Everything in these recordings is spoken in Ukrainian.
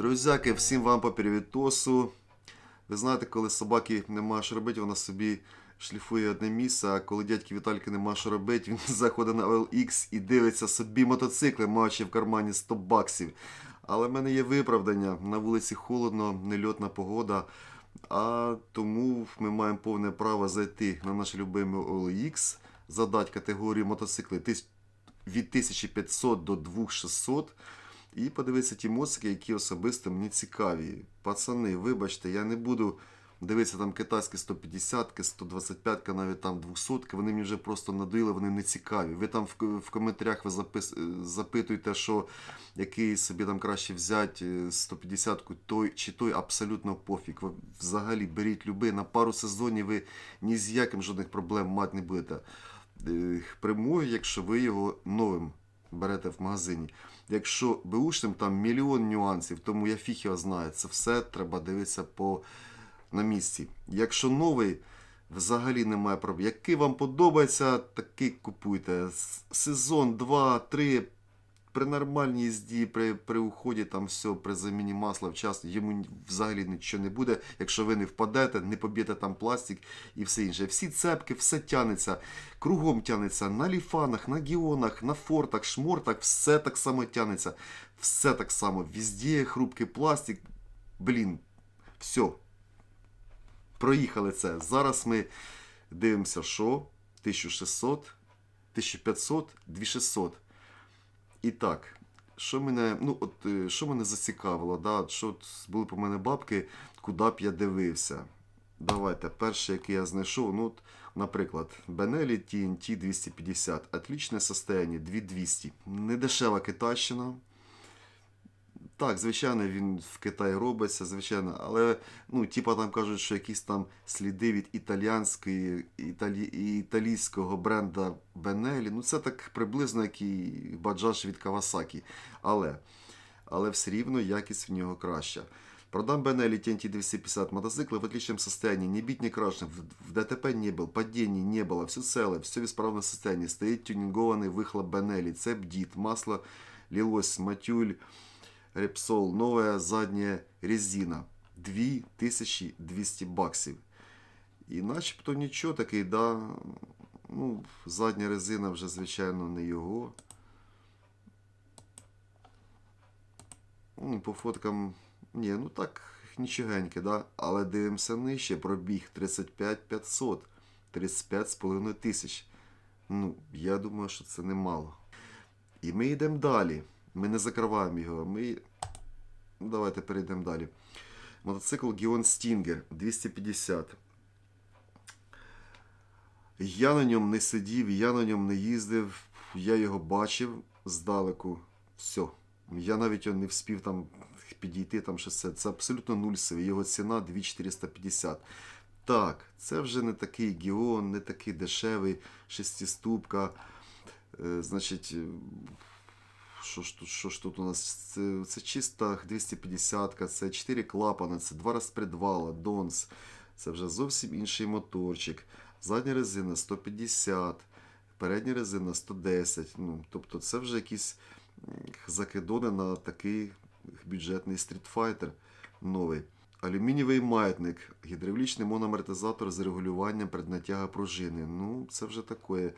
Друзяки, всім вам по привітосу. Ви знаєте, коли собаки нема що робити, вона собі шліфує одне місце, а коли дядьки Вітальки нема що робити, він заходить на OLX і дивиться собі мотоцикли, маючи в кармані 100 баксів. Але в мене є виправдання. На вулиці холодно, нельотна погода. А тому ми маємо повне право зайти на наш любимий OLX, задати категорію мотоцикли від 1500 до 2600 і подивитися ті моцики, які особисто мені цікаві. Пацани, вибачте, я не буду дивитися там китайські 150, 125, навіть там 200, вони мені вже просто надоїли, вони не цікаві. Ви там в, в коментарях ви запис, запитуєте, що який собі там краще взяти 150 той чи той, абсолютно пофіг. Ви взагалі беріть любий, на пару сезонів ви ні з яким жодних проблем мати не будете. Е, Прямою, якщо ви його новим берете в магазині. Якщо беушним, там мільйон нюансів, тому я фіг його знаю. Це все треба дивитися по на місці. Якщо новий, взагалі немає проблем. Який вам подобається, такий купуйте. Сезон 2, 3, при нормальній їзді, при, при уході, там все, при заміні масла вчасно, йому взагалі нічого не буде. Якщо ви не впадете, не поб'єте там пластик і все інше. Всі цепки, все тянеться, кругом тянеться, на ліфанах, на гіонах, на фортах, шмортах, все так само тянеться. Все так само. Везде хрупкий пластик. Блін, все. Проїхали це. Зараз ми дивимося, що 1600, 1500, 2600. І так, що мене, ну, от, е, що мене зацікавило, да? що були по мене бабки, куди б я дивився. Давайте, перше, яке я знайшов, ну, от, наприклад, Benelli TNT 250. Отличне состояние, 2200. Недешева китайщина. Так, звичайно, він в Китаї робиться, звичайно, але ну, типа там кажуть, що якісь там сліди від італіянської італі, італійського бренда Benelli. Ну, це так приблизно як і баджаж від Kawasaki. Але, але все рівно якість в нього краща. Продам Benelli TNT 250 мотоцикла в отличном состоянии, не бить, не крашен, в, в ДТП не был, падений не было, все целое, все в исправном состоянии. Стоит тюнингованный выхлоп Benelli, цеп дит, масло лилось, матюль, Репсол, новая задняя резина. 2200 баксів. І начебто нічого такий, да. Ну, задня резина вже, звичайно, не його. Ну, по фоткам. Ні, ну так, нічогеньке, да. Але дивимося нижче, пробіг 35 500, 35,5 тисяч. Ну, я думаю, що це немало. І ми йдемо далі. Ми не закриваємо його. Ми... Ну, Давайте перейдемо далі. Мотоцикл Gion Stinger 250. Я на ньому не сидів, я на ньому не їздив, я його бачив здалеку. Все. Я навіть не вспів там підійти, там щось це. Це абсолютно нульсовий. Його ціна 2450. Так, це вже не такий Гіон, не такий дешевий, шестиступка. Е, значить, що ж тут, що ж тут у нас? Це, це чиста 250, це 4 клапана, це два розпредвала, Донс. Це вже зовсім інший моторчик. Задня резина 150, передня резина 110. Ну, тобто це вже якісь закидони на такий бюджетний стрітфайтер новий. Алюмінієвий маятник, гідравлічний мономертизатор з регулюванням преднатяга пружини. Ну, це вже таке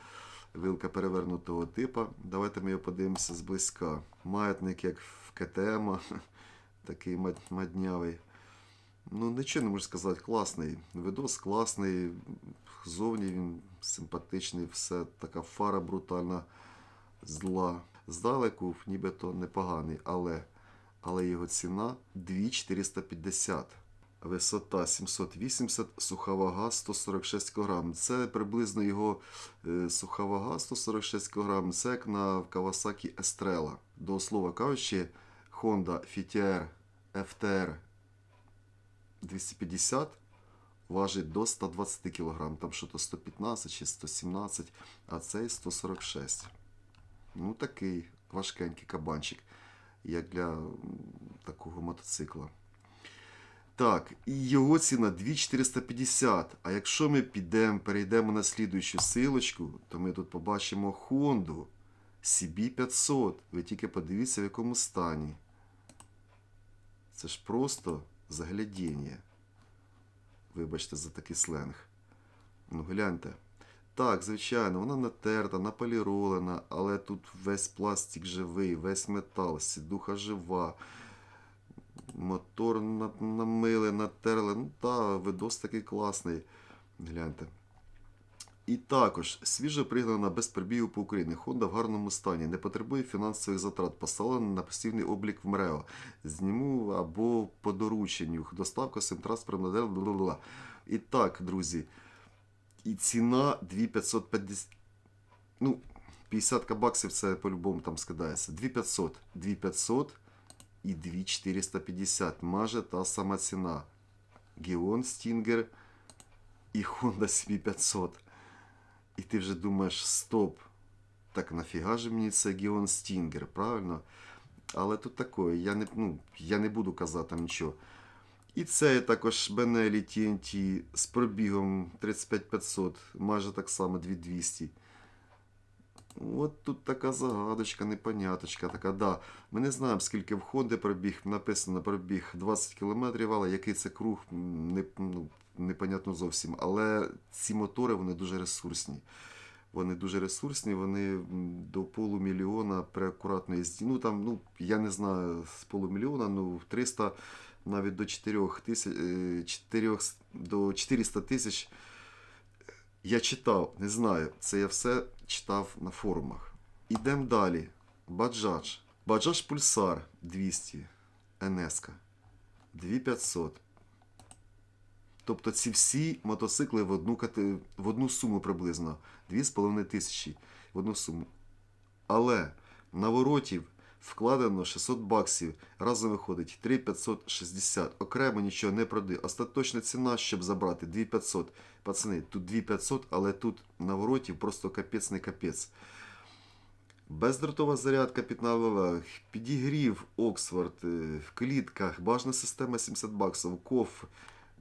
вилка перевернутого типу. Давайте ми його подивимося зблизька. Маятник, як в КТМ, такий маднявий. Ну, нічого не можу сказати, класний. Видос класний, зовні він симпатичний, все така фара брутальна, зла. Здалеку нібито непоганий, але, але його ціна 2450. Висота 780, суха вага 146 кг. Це приблизно його суха вага 146 кг. Це як на Kawasaki Estrella. До слова кажучи, Honda FTR FTR 250 важить до 120 кг. Там що то 115 чи 117, а цей 146. Ну такий важкенький кабанчик, як для такого мотоцикла. Так, і його ціна 2450. А якщо ми підемо, перейдемо на слідуючу силочку, то ми тут побачимо Honda CB500. Ви тільки подивіться, в якому стані. Це ж просто заглядіння. Вибачте за такий сленг. Ну, гляньте. Так, звичайно, вона натерта, наполірована, але тут весь пластик живий, весь метал, сідуха жива. Мотор на- намили, натерли. Ну та, видос такий класний. Гляньте. І також свіжо пригнана без пробігу по Україні. Honda в гарному стані, не потребує фінансових затрат, поставлена на постійний облік в МРЕО. Зніму або по дорученню. Доставка бла. І так, друзі. І ціна 2550. Ну, 50 баксів це по-любому там скидається. 2500. 2500 і 2450. Майже та сама ціна. Геон Стінгер і Honda CB500. І ти вже думаєш, стоп. Так нафіга ж мені це Геон Стінгер, правильно? Але тут таке, я не, ну, я не буду казати нічого. І це також Benelli TNT з пробігом 35500, майже так само 2200. От тут така загадочка, непоняточка. Така, да. Ми не знаємо, скільки в Honda пробіг, написано пробіг 20 км, але який це круг, не, ну, непонятно зовсім. Але ці мотори вони дуже ресурсні. Вони дуже ресурсні, вони до полумільйона при акуратної. Ну там, ну, я не знаю, з полумільйона, ну 300 навіть до 4 тисяч, е, 4, до 400 тисяч. Я читав, не знаю, це я все читав на форумах. Ідемо далі. Баджаж. Баджаж Пульсар 200. НС. 2500. Тобто ці всі мотоцикли в одну, кате- в одну суму приблизно. 2,5 тисячі в одну суму. Але наворотів вкладено 600 баксів. Разом виходить 3560. Окремо нічого не проди. Остаточна ціна, щоб забрати 2500. Пацани, тут 2500, але тут наворотів просто капець не капець. Бездротова зарядка під навела, підігрів Оксфорд, е, в клітках, бажана система 70 баксів, коф.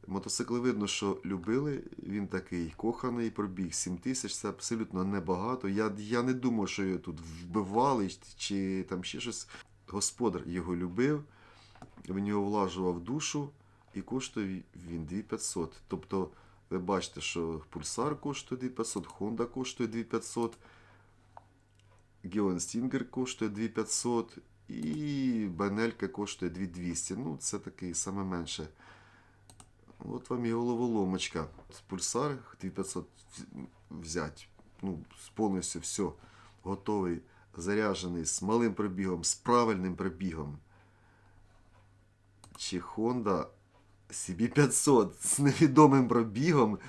Мотоцикли видно, що любили. Він такий коханий, пробіг 7 тисяч, це абсолютно небагато. Я, я не думав, що його тут вбивали чи там ще щось. Господар його любив, в нього влажував душу і коштує він 2500. Тобто, ви бачите, що пульсар коштує 2500, Honda коштує 2500. Геон Стінгер коштує 2500 і Бенелька коштує 2200. Ну, це такий саме менше. От вам і головоломочка. Пульсар 2500 взяти. Ну, з повністю все. Готовий, заряджений, з малим пробігом, з правильним пробігом. Чи Honda CB500 з невідомим пробігом.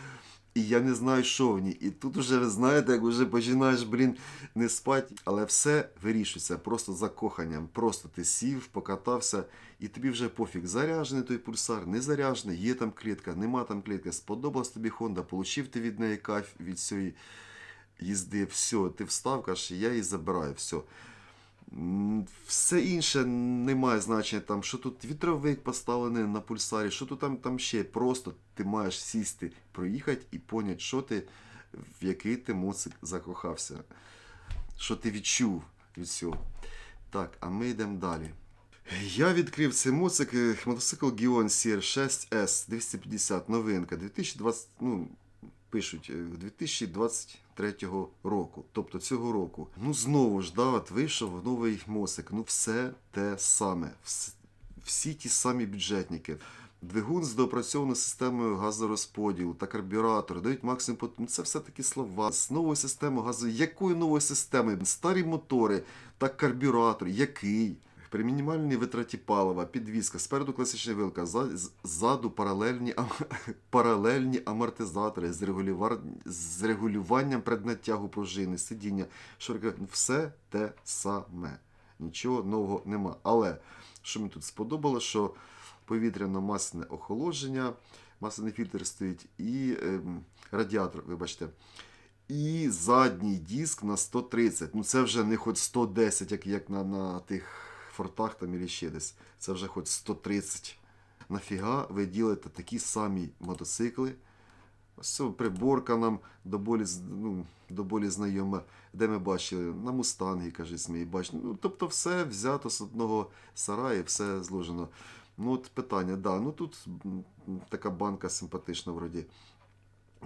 І я не знаю, що в ній. І тут уже, ви знаєте, як вже починаєш, блін, не спати. Але все вирішується просто закоханням. Просто ти сів, покатався, і тобі вже пофіг. Заряджений той пульсар, не заряджений, є там клітка, нема там клітки. Сподобалась тобі Honda, получив ти від неї кайф від цієї їзди. Все, ти встав, кажеш, я її забираю, все. Все інше не має значення, там, що тут вітровик поставлений на пульсарі, що тут там там ще. Просто ти маєш сісти, проїхати і поняти, що ти, в який ти моцик закохався, що ти відчув від цього. Так, а ми йдемо далі. Я відкрив цей моцик е, мотоцикл Gion CR6S 250, новинка. 2020, ну, пишуть, е, 2020 23-го року, тобто цього року. Ну знову ж да, от вийшов новий мосик. Ну, все те саме, всі ті самі бюджетники. Двигун з доопрацьованою системою газорозподілу та карбюратор дають максимум потім. Ну, це все такі слова. З новою системою газу. Якою новою системою? Старі мотори та карбюратор, який? При мінімальній витраті палива, підвізка, спереду класична вилка, ззаду паралельні, паралельні амортизатори з, регулювар... з регулюванням преднатягу пружини, сидіння. Ну, Все те саме. Нічого нового нема. Але що мені тут сподобалося, що повітряно-масляне охолодження, масляний фільтр стоїть і ем, радіатор, вибачте. І задній диск на 130. Ну це вже не хоч 110, як, як на, на тих фортах там і ще десь. Це вже хоч 130. Нафіга ви ділите такі самі мотоцикли? Ось приборка нам до болі, ну, до болі знайома, де ми бачили, на Мустангі, кажуть, ми бачили. Ну, тобто все взято з одного сараю, все зложено. Ну, от питання, да. Ну тут така банка симпатична вроді.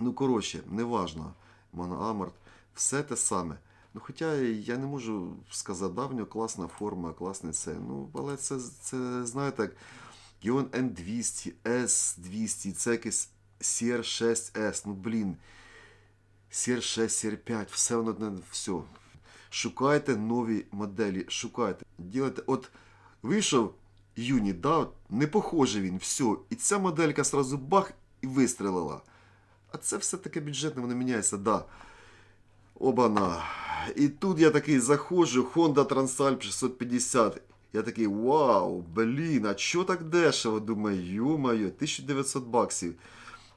Ну, коротше, неважно. Моноаморт, все те саме. Ну, хоча я не можу сказати, да, в нього класна форма, класне це. Ну, але це, це знаєте, як Іон N200, S200, це якийсь CR6S. Ну, блін. CR6, CR5, все воно все. Шукайте нові моделі, шукайте. Ділайте. От вийшов юніт, да, не похожий він, все. І ця моделька сразу бах і вистрелила. А це все таке бюджетне, воно міняється, да. Оба-на. І тут я такий заходжу, Honda Transalp 650. Я такий, вау, блін, а чо так дешево? Думаю, ё-моё, 1900 баксів.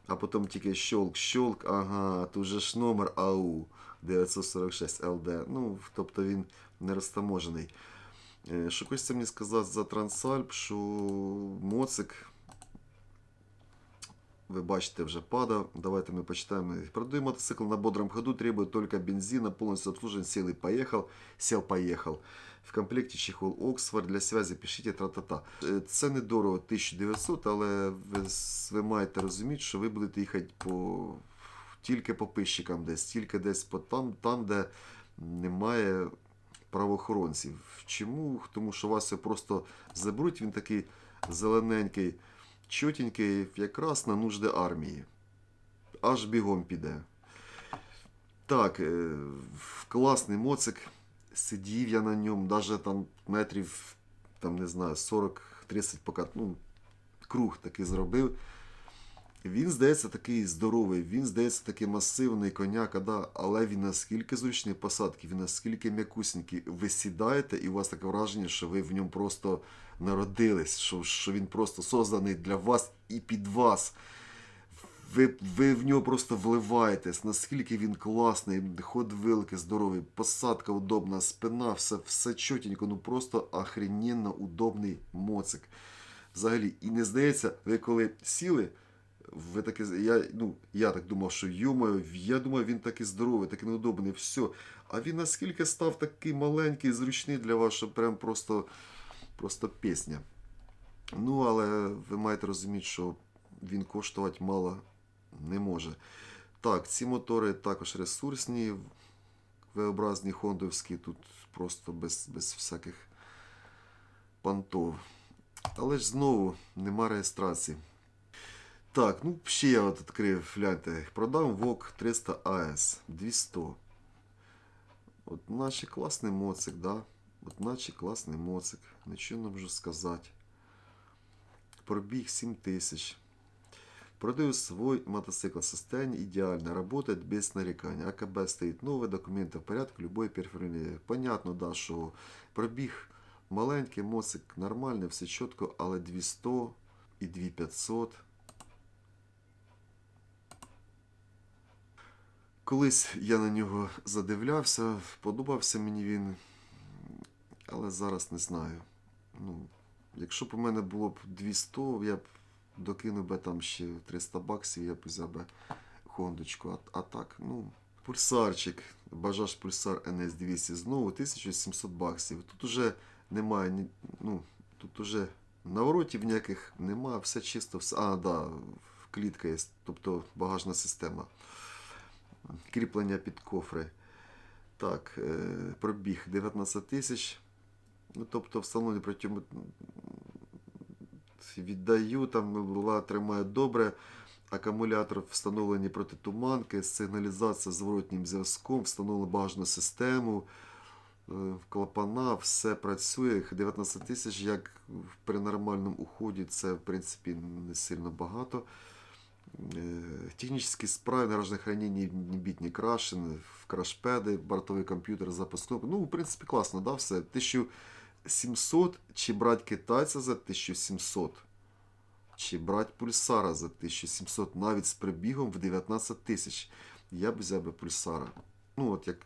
А потім тільки щолк, щолк, ага, тут же ж номер АУ 946 LD. Ну, тобто він не розтаможений. Е, Що хочеться мені сказати за Трансальп, що моцик, ви бачите, вже падав. Давайте ми почитаємо. Продаю мотоцикл на бодром ходу, требует только бензина, полностью обслужен, сел и поехал, сел, поехал. В комплекті чехол Оксфорд для связи пишіть тра-та-та. Це недорого 1900, але ви, ви маєте розуміти, що ви будете їхати по тільки по пищикам десь, тільки десь по там, там, де немає правоохоронців. Чому? Тому що вас просто заберуть, він такий зелененький, чотенький, якраз на нужди армії. Аж бігом піде. Так, е, класний моцик. Сидів я на ньому, навіть там метрів, там, не знаю, 40-30 поки, ну, круг такий зробив. Він, здається, такий здоровий, він, здається, такий масивний коняка, да, але він наскільки зручний посадки, він наскільки м'якусенький. Ви сідаєте, і у вас таке враження, що ви в ньому просто народились, що, що він просто созданий для вас і під вас. Ви, ви в нього просто вливаєтесь, наскільки він класний, ход вилки здоровий, посадка удобна, спина, все, все чотенько, ну просто охрененно удобний моцик. Взагалі, і не здається, ви коли сіли, ви таки, я, ну, я так думав, що йомаю, я думаю, він такий здоровий, такий неудобний, все. А він наскільки став такий маленький, зручний для вас, що прям просто, просто пісня. Ну, але ви маєте розуміти, що він коштувати мало не може. Так, ці мотори також ресурсні, V-образні хондовські, тут просто без, без всяких понтов. Але ж знову нема реєстрації. Так, ну ще я от відкрив, гляньте, продам ВОК 300 АС 200. От наче класний моцик, да? От наче класний моцик. Не можу сказати. Пробіг 7 тисяч. Продаю свой мотоцикл. Состояние идеально. Работает без нареканий. АКБ стоит новый, документы в порядке, любой перфорильний. Понятно, да, що пробіг маленький, моцик нормальний, все чітко, але 200 і 2500. Колись я на нього задивлявся, подобався мені він, але зараз не знаю. Ну, якщо б у мене було б 200, я б докинув би там ще 300 баксів, я б взяв би хондочку. А, а так, ну, пульсарчик, бажаш пульсар NS200 знову 1700 баксів. Тут уже немає, ну, тут уже наворотів ніяких немає, все чисто, все. А, да, клітка є, тобто багажна система. Кріплення під кофри. Так, е, пробіг 19 тисяч. Ну, тобто встановлені протягом віддаю, там була тримає добре. Акумулятор встановлені проти туманки, сигналізація зворотнім зв'язком, встановлено багажну систему, е, клапана, все працює. 19 тисяч, як при нормальному уході, це в принципі не сильно багато. Е, Технические справи, наружное хранение, не бит, крашен, в крашпеди, бортовий комп'ютер, запуск. Ну, в принципі, класно, да, все. 1700 чи брати китайця за 1700, чи брати пульсара за 1700, навіть з прибігом в 19 тисяч. Я б взяв би пульсара. Ну, от як,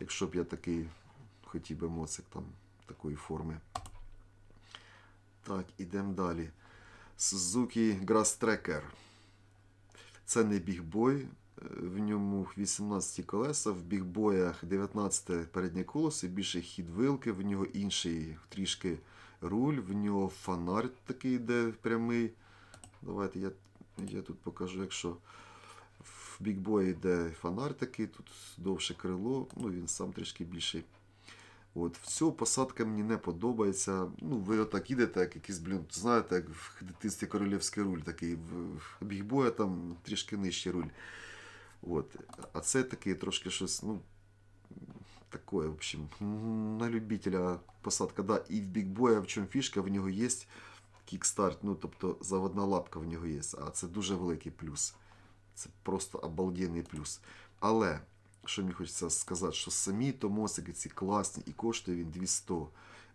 якщо б я такий хотів би моцик там такої форми. Так, ідемо далі. Suzuki Grass Tracker. Це не бігбой, в ньому 18 колеса, в бігбоях 19 переднє колесо, більше хід вилки, в нього інший трішки руль, в нього фонарь такий йде прямий. Давайте я, я тут покажу, якщо в бікбої йде фонарь такий, тут довше крило, ну він сам трішки більший. От, все, посадка мені не подобається. Ну, ви отак їдете, як якийсь, блін, знаєте, як в дитинстві королівський руль такий. В бігбоя там трішки нижчий руль. От. А це такий трошки щось, ну, таке, в общем, на любителя посадка. Да, і в бігбоя в чому фішка, в нього є кікстарт, ну, тобто заводна лапка в нього є, а це дуже великий плюс. Це просто обалденний плюс. Але, що мені хочеться сказати, що самі томосики ці класні і коштує він 200.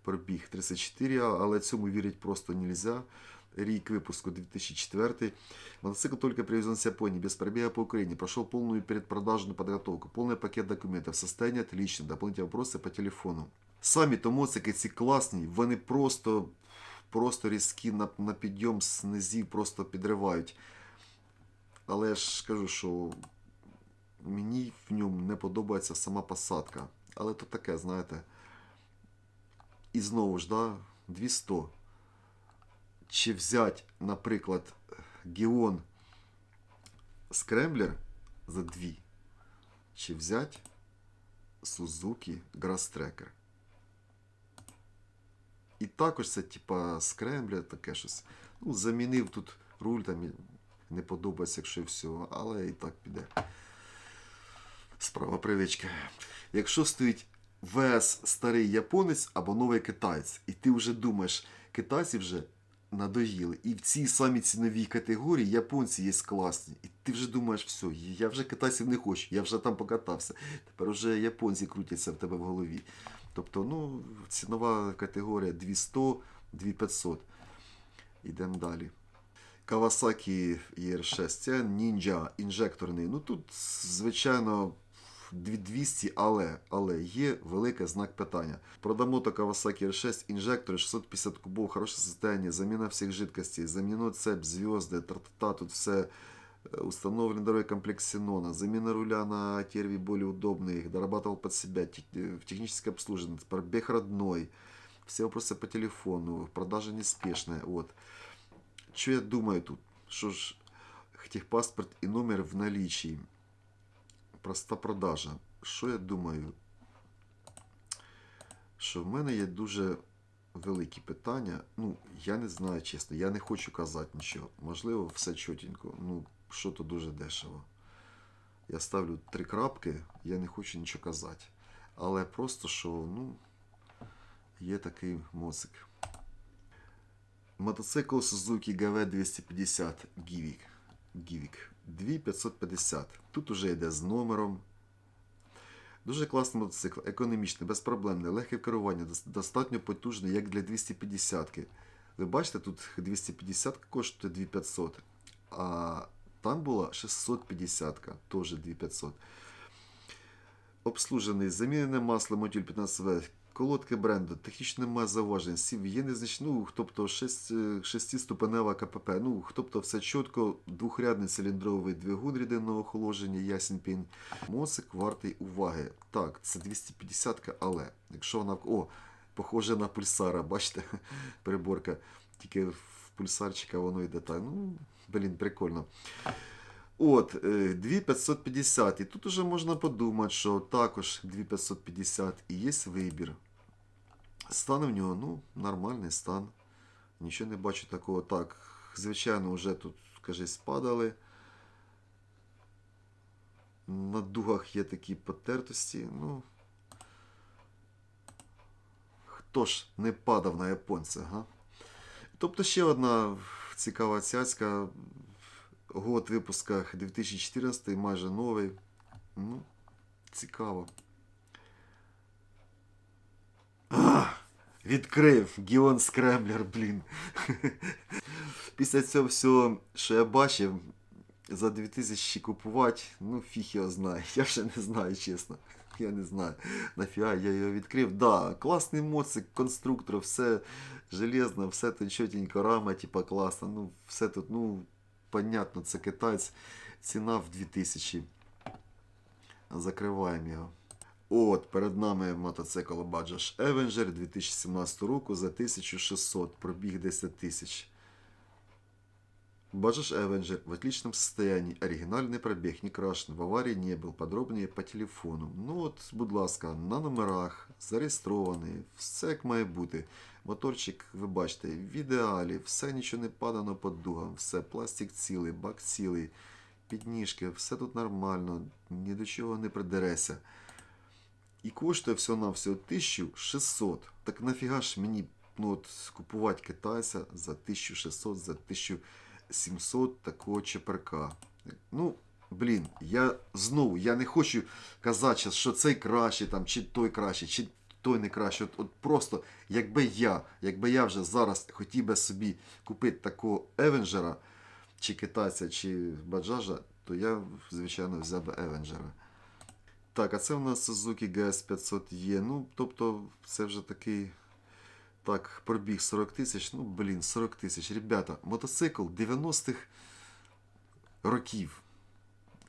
Пробіг 34, але цьому вірити просто нельзя Рік выпуску 2004. Мотоцикл только привезен с Японии, без пробега по Украине. Прошел полную предпродажную подготовку, полный пакет документов, состояние отличное, дополнительные вопросы по телефону. Самі томоцики ці класні, вони просто, просто різкі на, на підйом з низів просто підривають. Але я ж кажу, що мені в ньому не подобається сама посадка. Але то таке, знаєте. І знову ж, да, 200. Чи взяти, наприклад, Гіон Скремблер за 2, чи взяти Suzuki Grasstracker. І також це, типа, скремблер, таке щось. Ну, замінив тут руль, там не подобається, якщо і все, але і так піде. Справа привички. Якщо стоїть ВС старий японець або новий китаєць, і ти вже думаєш, китайці вже надоїли. І в цій самій ціновій категорії японці є класні. І ти вже думаєш, все, я вже китайців не хочу, я вже там покатався. Тепер вже японці крутяться в тебе в голові. Тобто, ну, цінова категорія 200, 2500. Ідемо далі. Kawasaki ER6, це Ninja інжекторний. Ну тут, звичайно, 200, але, але є великий знак питання. Продамо то Kawasaki R6 інжектори 650 кубов, хороше состояние, заміна всіх жидкостей, заміну цепь, зв'язки, тра-та-та, тут все э, установлен дорогой комплект Синона, замена руля на терве более удобный, дорабатывал под себя, тех- э, в техническое обслуживание, пробег родной, все вопросы по телефону, продажа неспешная, вот. Что я думаю тут? Что ж, техпаспорт и номер в наличии. Проста продажа. Що я думаю? Що в мене є дуже великі питання. Ну, я не знаю, чесно, я не хочу казати нічого. Можливо, все чотенько. Ну, що то дуже дешево. Я ставлю три крапки, я не хочу нічого казати. Але просто що, ну, є такий моцик. Мотоцикл Suzuki GV250 Givik. Givik. 2550. Тут уже йде з номером. Дуже класний мотоцикл, економічний, безпроблемний, легке дос- достатньо потужний, як для 250-ки. Ви бачите, тут 250 коштує 2500, а там була 650, теж 2500. Обслужений, замінене масло мотюль 15В, колодки бренду, технічно немає зауважень, сів є незначні, ну, тобто 6, 6-ступенева КПП, ну, тобто все чітко, двохрядний циліндровий двигун рідинного охолодження, ясен пінь. Моцик вартий уваги. Так, це 250, але якщо вона. О, похоже на пульсара, бачите, приборка. Тільки в пульсарчика воно йде так. Ну, блін, прикольно. От, е, 2550. І тут уже можна подумати, що також 2550 і є вибір. Стан в нього, ну, нормальний стан. Нічого не бачу такого. Так, звичайно, вже тут, кажись, падали. На дугах є такі потертості. Ну. Хто ж не падав на японця, га? Тобто ще одна цікава цяцька. Год випуска 2014, майже новий. Ну, цікаво. Відкрив Гіон Скремблер, блін. Після цього всього, що я бачив, за 2000 купувати, ну фіг його знає. Я вже не знаю, чесно. Я не знаю. Нафіга я його відкрив. Да, класний моцик, конструктор, все железно, все тут чотенько, рама, типа класна. Ну, все тут, ну, понятно, це китаєць. Ціна в 2000. Закриваємо його. От, перед нами мотоцикл Bajaj Avenger 2017 року за 1600, пробіг 10 тисяч. Bajaj Avenger в отличном состоянии, оригинальный пробег, не крашен, в аварии не был, подробнее по телефону. Ну от, будь ласка, на номерах, зареєстрований, все як має бути. Моторчик, ви бачите, в ідеалі, все нічого не падано під дугом, все, пластик цілий, бак цілий, підніжки, все тут нормально, ні до чого не придереся. І коштує все на все 1600. Так нафіга ж мені ну, от, купувати китайця за 1600, за 1700 такого чеперка. Ну, блін, я знову я не хочу казати, що цей кращий, там, чи той кращий, чи той не кращий. От, от просто, якби я, якби я вже зараз хотів би собі купити такого Евенджера, чи китайця, чи баджажа, то я, звичайно, взяв би Евенджера. Так, а це в нас Suzuki GS500 є. Ну, тобто, це вже такий. Так, пробіг 40 тисяч. Ну, блін, 40 тисяч. Ребята, мотоцикл 90-х років.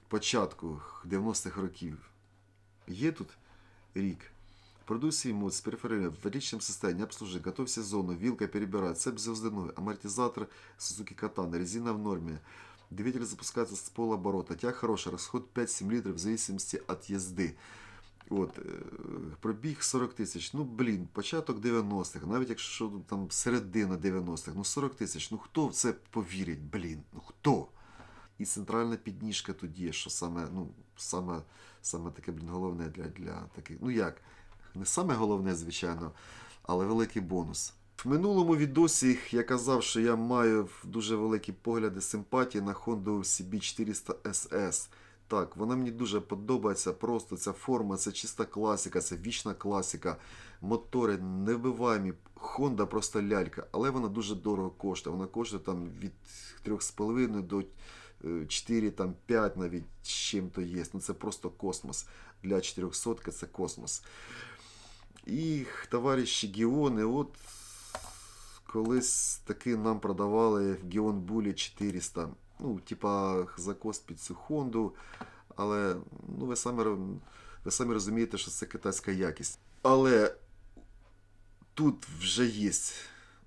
Початку 90-х років. Є тут рік. Продукции мод с в отличном состоянии, обслуживание, готов сезону, вилка перебирает, цепь звездяной, амортизатор Suzuki Katana, резина в норме. Двигатель запускается с полоборота. Тяг хороший, расход 5-7 литров в зависимости от езды. От, е, пробіг 40 тисяч. Ну, блін, початок 90-х, навіть якщо там середина 90-х, ну 40 тисяч, ну хто в це повірить, блін, ну хто? І центральна підніжка є, що саме, ну, саме, саме таке, блін, головне для, для таких. Ну як? Не саме головне, звичайно, але великий бонус. В минулому відосі я казав, що я маю дуже великі погляди симпатії на Honda CB400 SS. Так, вона мені дуже подобається. Просто ця форма, це чиста класика, це вічна класика. Мотори невбиваємі. Honda просто лялька, але вона дуже дорого коштує. Вона коштує там від 3,5 до е, 4, там 5 навіть чим-то є. Ну це просто космос. Для 400 це космос. І товариші Геони, от колись таки нам продавали Геон Булі 400. Ну, типа закос під цю Хонду. Але ну, ви, самі, ви самі розумієте, що це китайська якість. Але тут вже є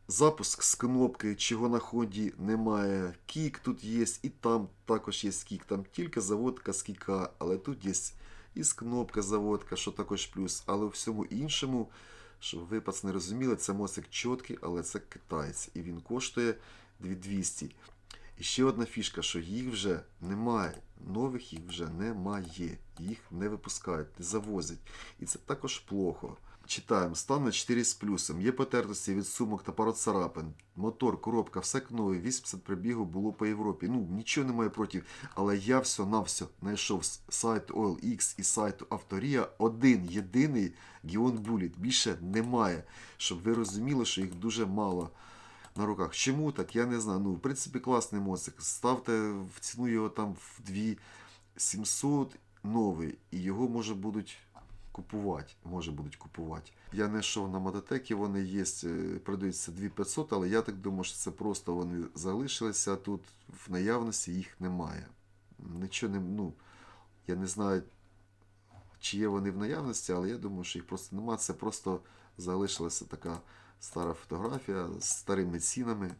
запуск з кнопки, чого на Хонді немає. Кік тут є, і там також є кік. Там тільки заводка з кіка, але тут є і з кнопка заводка, що також плюс. Але у всьому іншому, щоб ви пацани розуміли, це мосик чіткий, але це китаєць. І він коштує 2200. І ще одна фішка, що їх вже немає. Нових їх вже немає. Їх не випускають, не завозять. І це також плохо. Читаємо, стан на 4 з плюсом. Є потертості від сумок та пару царапин. Мотор, коробка, все як нове. 80 пробігу було по Європі. Ну, нічого немає проти. Але я все на все знайшов з сайту OLX і сайту Авторія один єдиний Гіон Bullet. Більше немає. Щоб ви розуміли, що їх дуже мало на руках. Чому так? Я не знаю. Ну, в принципі, класний моцик. Ставте в ціну його там в 2700 новий, і його може будуть купувати. Може будуть купувати. Я не йшов на мототекі, вони є, е, продаються 2500, але я так думаю, що це просто вони залишилися, а тут в наявності їх немає. Нічого не. Ну, я не знаю, чи є вони в наявності, але я думаю, що їх просто немає. Це просто залишилася така стара фотографія з старими цінами.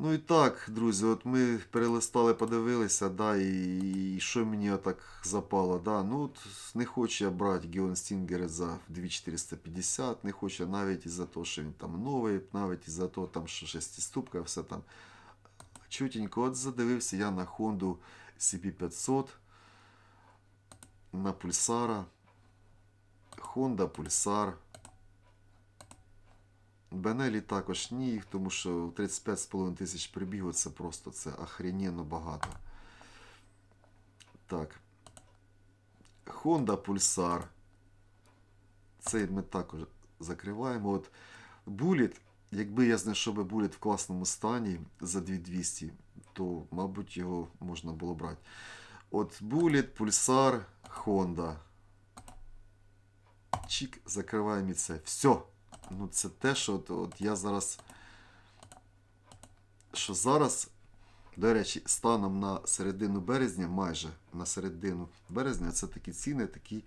Ну і так, друзі, от ми перелистали, подивилися, да, і, і що мені отак запало. Да, ну от не хочу я брати Геон Стінгер за 2450, не хочу навіть із-за того, що він там новий, навіть із-за того, там, що шестиступка, все там. Чутенько, от задивився я на Honda CP500, на Pulsar, Honda Pulsar. Бенелі також ні, тому що 35,5 тисяч прибігу це просто це охрененно багато. Так. Honda Pulsar. Цей ми також закриваємо. От Bullet, якби я знайшов би Bullet в класному стані за 2200, то, мабуть, його можна було брати. От Bullet, Pulsar, Honda. Чик, закриваємо і це. Все. Ну, це те, що от, от я зараз. Що зараз, до речі, станом на середину березня, майже на середину березня, це такі ціни, такі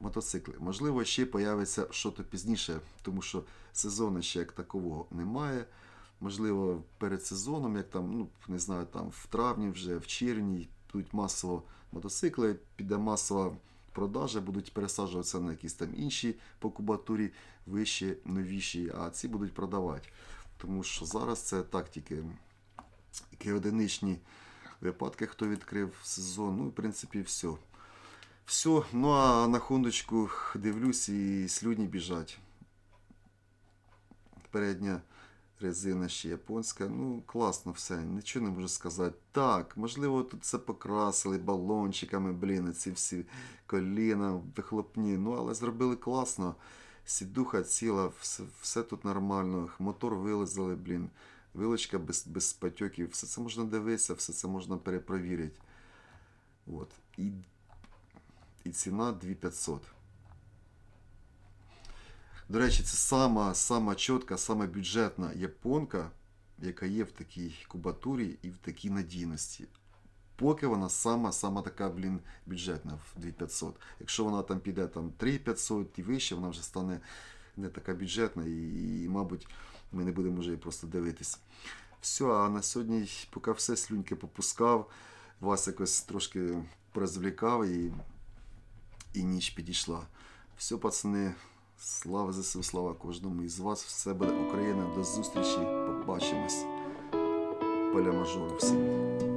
мотоцикли. Можливо, ще появиться щось пізніше, тому що сезону ще як такового немає. Можливо, перед сезоном, як там, ну не знаю, там в травні, вже в червні будуть масово мотоцикли, піде масова продажа, будуть пересаджуватися на якісь там інші по кубатурі, вищі, новіші, а ці будуть продавати. Тому що зараз це так тільки такі одиничні випадки, хто відкрив сезон. Ну, в принципі, все. Все. Ну а на хондочку дивлюсь і слюдні біжать. Передня резина ще японська. Ну, класно все, нічого не можу сказати. Так, можливо, тут все покрасили балончиками, блін, ці всі коліна, вихлопні. Ну, але зробили класно. Сідуха ціла, все, все тут нормально. Мотор вилазили, блін. Вилочка без, без патьоків. Все це можна дивитися, все це можна перепровірити. От. І, і ціна 2500. До речі, це сама, сама чітка, сама бюджетна японка, яка є в такій кубатурі і в такій надійності. Поки вона сама, сама така, блін, бюджетна в 2500. Якщо вона там піде там 3500 і вище, вона вже стане не така бюджетна, і, і мабуть, ми не будемо вже її просто дивитися. Все, а на сьогодні, поки все слюньки попускав, вас якось трошки порозвлікав і, і ніч підійшла. Все, пацани, слава ЗСУ, слава кожному із вас. Все буде Україна. До зустрічі. Побачимось. Поля мажору всім.